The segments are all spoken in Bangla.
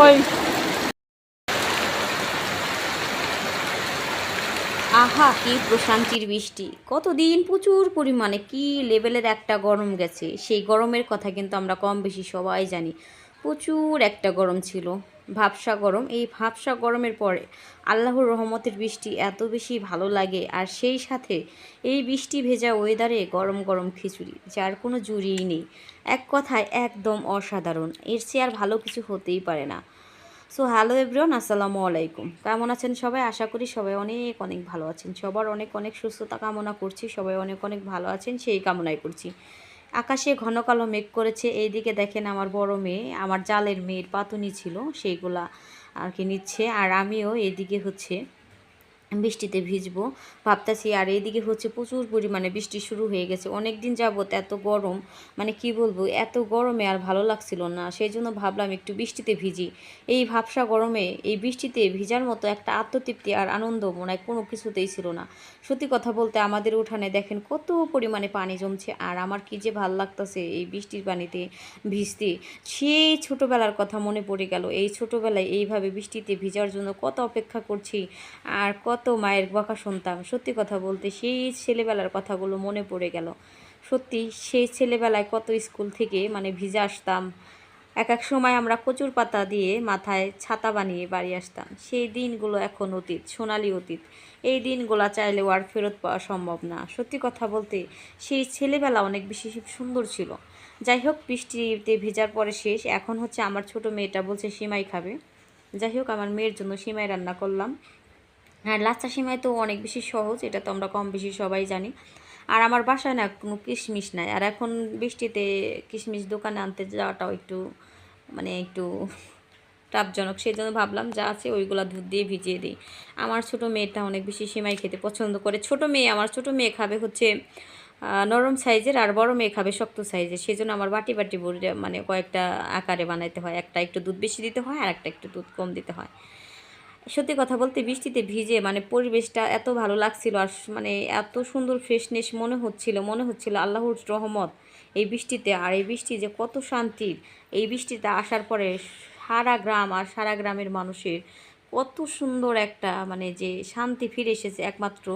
কই? আহা, কি প্রশান্তির বৃষ্টি। কতদিন প্রচুর পরিমাণে, কি লেভেলের একটা গরম গেছে। সেই গরমের কথা কিন্তু আমরা কম বেশি সবাই জানি। প্রচুর একটা গরম ছিল, ভাবসা গরম। এই ভাবসা গরমের পরে আল্লাহর রহমতের বৃষ্টি এত বেশি ভালো লাগে, আর সেই সাথে এই বৃষ্টি ভেজা ওয়েদারে গরম গরম খিচুড়ি, যার কোনো জুড়িই নেই। এক কথায় একদম অসাধারণ। এর চেয়ে আর ভালো কিছু হতেই পারে না। সো হ্যালো এভরিওয়ান আসসালামু আলাইকুম। কেমন আছেন সবাই? আশা করি সবাই অনেক অনেক ভালো আছেন। সবার অনেক অনেক সুস্থতা কামনা করছি, সবাই অনেক অনেক ভালো আছেন, সেই কামনাই করছি। আকাশে ঘন কালো মেঘ করেছে, এইদিকে দেখেন আমার বড় মেয়ে, আমার জালের মেয়ের পাতুনি ছিল, সেইগুলা আর কি নিচ্ছে। আর আমিও এইদিকে হচ্ছে বৃষ্টিতে ভিজবো। ভাবতেছি, আর এইদিকে হচ্ছে প্রচুর পরিমাণে বৃষ্টি শুরু হয়ে গেছে। অনেক দিন যাবত এত গরম। মানে কি বলব, এত গরমে আর ভালো লাগছিল না। সেই জন্য ভাবলাম একটু বৃষ্টিতে ভিজি। এই ভাবসা গরমে, এই বৃষ্টিতে ভিজার মতো একটা আত্মতৃপ্তি আর আনন্দ মনে হয় কোনো কিছুতেই ছিল না। সত্যি কথা বলতে আমাদের উঠানে দেখেন কত পরিমাণে পানি জমছে আর আমার কি যে ভালো লাগতেছে এই বৃষ্টির পানিতে ভিজতে। সেই ছোটোবেলার কথা মনে পড়ে গেল। এই ছোটোবেলায় এইভাবে বৃষ্টিতে ভিজার জন্য কত অপেক্ষা করছি আর কত মায়ের বকা শুনতাম। সত্যি কথা বলতে সেই ছেলেবেলার কথাগুলো মনে পড়ে গেল। সত্যি সেই ছেলেবেলায় কত স্কুল থেকে মানে ভিজে আসতাম। এক এক সময় আমরা কচুর পাতা দিয়ে মাথায় ছাতা বানিয়ে বাড়ি আসতাম। সেই দিনগুলো এখন অতীত, সোনালি অতীত। এই দিনগুলো চাইলেও আর ফেরত পাওয়া সম্ভব না। সত্যি কথা বলতে সেই ছেলেবেলা অনেক বেশি সুন্দর ছিল। যাই হোক, বৃষ্টিতে ভেজার পরে শেষ। এখন হচ্ছে আমার ছোট মেয়েটা বলছে, সিমাই খাবে? যাই হোক, আমার মেয়ের জন্য সিমাই রান্না করলাম। আর লাচ্চা সিমাই তো অনেক বেশি সহজ, এটা তো আমরা কম বেশি সবাই জানি। আর আমার বাসায় না কোনো কিশমিশ নাই। আর এখন বৃষ্টিতে কিশমিশ দোকানে আনতে যাওয়াটাও একটু মানে একটু টাপজনক সেই জন্য ভাবলাম যা আছে ওইগুলো দুধ দিয়ে ভিজিয়ে দিই। আমার ছোট মেয়েটা অনেক বেশি সিমাই খেতে পছন্দ করে। ছোট মেয়ে, আমার ছোট মেয়ে খাবে হচ্ছে নরম সাইজের আর বড় মেয়ে খাবে শক্ত সাইজের। সেই জন্য আমার বাটি বাটি মানে কয়েকটা আকারে বানাইতে হয়। একটা একটু দুধ বেশি দিতে হয় আর একটা একটু দুধ কম দিতে হয়। সত্যি কথা বলতে বৃষ্টিতে ভিজে মানে পরিবেশটা এত ভালো লাগছিল আর মানে এত সুন্দর ফ্রেশনেস মনে হচ্ছিল মনে হচ্ছিল আল্লাহর রহমত এই বৃষ্টিতে। আর এই বৃষ্টি যে কত শান্তির, এই বৃষ্টিতে আসার পরে সারা গ্রাম আর সারা গ্রামের মানুষের কত সুন্দর একটা মানে যে শান্তি ফিরে এসেছে একমাত্র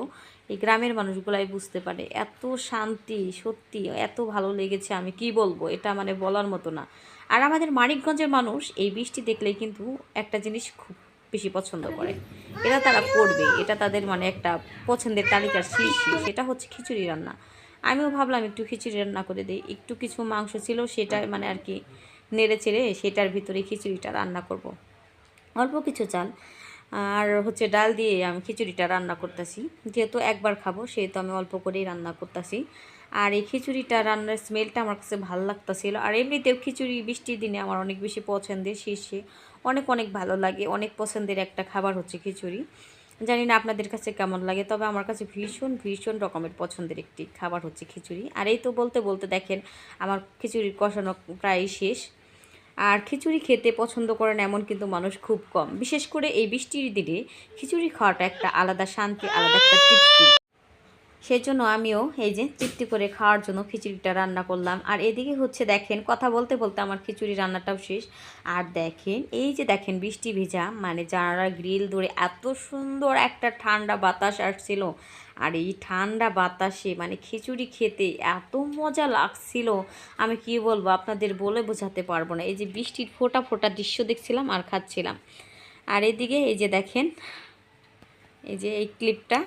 এই গ্রামের মানুষগুলাই বুঝতে পারে। এত শান্তি, সত্যি এত ভালো লেগেছে আমি কি বলব? এটা মানে বলার মতো না। আর আমাদের মানিকগঞ্জের মানুষ এই বৃষ্টি দেখলেই কিন্তু একটা জিনিস খুব বেশি পছন্দ করে। এটা তারা করবে। এটা তাদের মানে একটা পছন্দের তালিকার শীর্ষে। সেটা হচ্ছে খিচুড়ি রান্না। আমিও ভাবলাম একটু খিচুড়ি রান্না করে দিই। একটু কিছু মাংস ছিল, সেটা মানে আর কি নেড়ে চেড়ে সেটার ভিতরে খিচুড়িটা রান্না করব। অল্প কিছু চাল। আর হচ্ছে ডাল দিয়ে আমি খিচুড়িটা রান্না করতেছি। যেহেতু একবার খাব, সেহেতু আমি অল্প করেই রান্না করতেছি। আর এই খিচুড়িটা রান্নার স্মেলটা আমার কাছে ভালো লাগতেছিল। আর এমনিতেও খিচুড়ি বৃষ্টির দিনে আমার অনেক বেশি পছন্দের শীর্ষে অনেক অনেক ভালো লাগে। অনেক পছন্দের একটা খাবার হচ্ছে খিচুড়ি। জানি না আপনাদের কাছে কেমন লাগে, তবে আমার কাছে ভীষণ ভীষণ রকমের পছন্দের একটি খাবার হচ্ছে খিচুড়ি। আর এই তো বলতে বলতে দেখেন, আমার খিচুড়ির কষানো প্রায় শেষ। আর খিচুড়ি খেতে পছন্দ করেন এমন কিন্তু মানুষ খুব কম। বিশেষ করে এই বৃষ্টির দিনে খিচুড়ি খাওয়াটা একটা আলাদা শান্তি, আলাদা একটা তৃপ্তি। সেই জন্য আমিও এই যে তৃপ্তি করে খাওয়ার জন্য খিচুড়িটা রান্না করলাম। আর এদিকে হচ্ছে দেখেন, কথা বলতে বলতে আমার খিচুড়ি রান্নাটাও শেষ। আর দেখেন, এই যে দেখেন বৃষ্টি ভেজা মানে যারা গ্রিল ধরে এত সুন্দর একটা ঠান্ডা বাতাস আসছিল, আর এই ঠান্ডা বাতাসে মানে খিচুড়ি খেতে এত মজা লাগছিল, আমি কি বলব আপনাদের বলে বোঝাতে পারব না। এই যে বৃষ্টির ফোটা ফোটা দৃশ্য দেখছিলাম আর খাচ্ছিলাম। আর এদিকে এই যে দেখেন, এই যে এই ক্লিপটা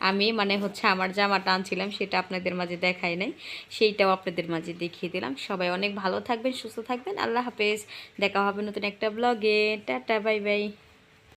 আমি মানে হচ্ছে আমার জামা টানছিলাম, সেটা আপনাদের মাঝে দেখাই নাই, সেইটাও আপনাদের মাঝে দেখিয়ে দিলাম। সবাই অনেক ভালো থাকবেন, সুস্থ থাকবেন। আল্লাহ হাফেজ। দেখা হবে নতুন একটা ব্লগে টাটা, বাই বাই।